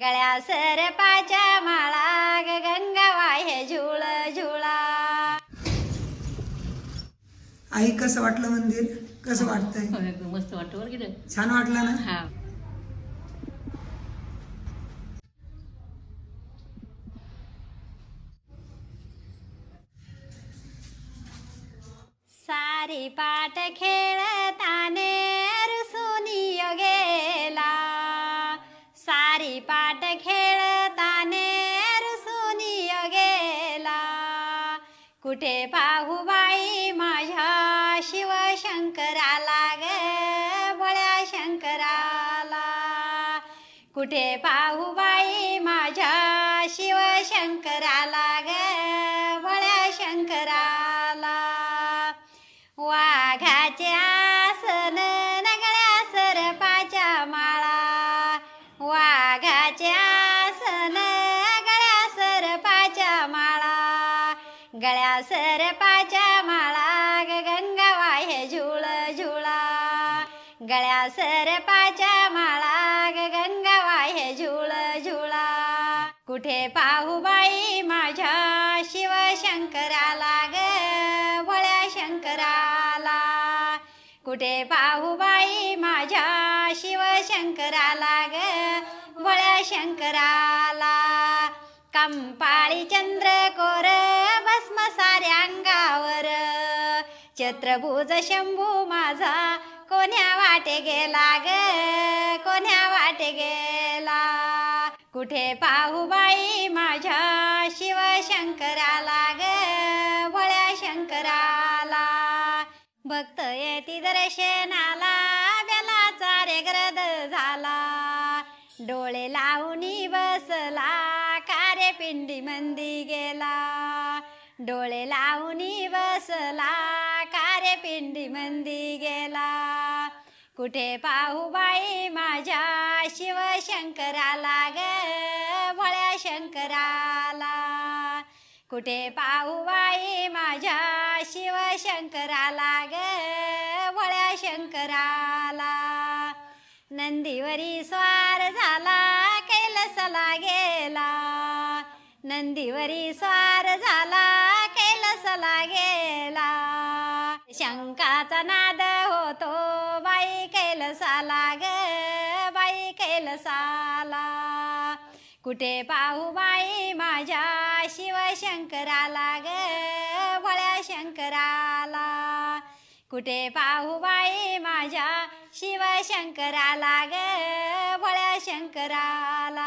गळ्या सरपाच्या माळा ग गंगा वाहे झुळ झुळा. आई कसं वाटलं मंदिर? कसं वाटतंय? हो, एकदम मस्त वाटतं बरं की नाही? छान वाटलं ना? हा. सारी पाठ खेळताने सारी पाठ खेळताने रुसुनी गेला कुठे पाहू बाई माझ्या शिवशंकराला ग बळ्या शंकराला. कुठे पाहू बाई माझ्या शिवशंकराला ग बळ्या शंकराला. वाघाच्या गळ्या सरपाच्या माळा ग गंगा वाहे झुळ झुळा. गळ्या सरपाच्या माळा गंगा वाहे झुळ झुळा. कुठे पाहू बाई माझ्या शिवशंकराला ग बळ्या शंकराला. कुठे पाहू बाई माझ्या शिवशंकराला ग भोळ्या शंकराला. कंपाळी चंद्र को छत्रभुज शंभू माझा. कोण्या वाटे गेला ग? कोण्या वाटे गेला? कुठे पाहू बाई माझ्या? शिवशंकराला ग. भोळ्या शंकराला. भक्त येती दर्शनाला. बेलाचा रे ग्रद झाला. डोळे लावून बसला. कारे पिंडी मंदी गेला. डोळे लावून बसला. रे पिंडी मंदी गेला. कुठे पाहू बाई माझ्या शिवशंकराला ग भळ्या शंकराला. कुठे पाहू बाई माझ्या शिवशंकराला ग भळ्या शंकराला. नंदीवरी स्वार झाला कैलसला गेला. नंदीवरी स्वार झाला कैलसला गेला. शंकाचा नाद होतो. बाई कैलसाला ग बाई कैलसाला कुठे पाहू बाई माझ्या शिवशंकराला ग भळ्या शंकराला. कुठे पाहू बाई माझ्या शिवशंकराला ग भळ्या शंकराला.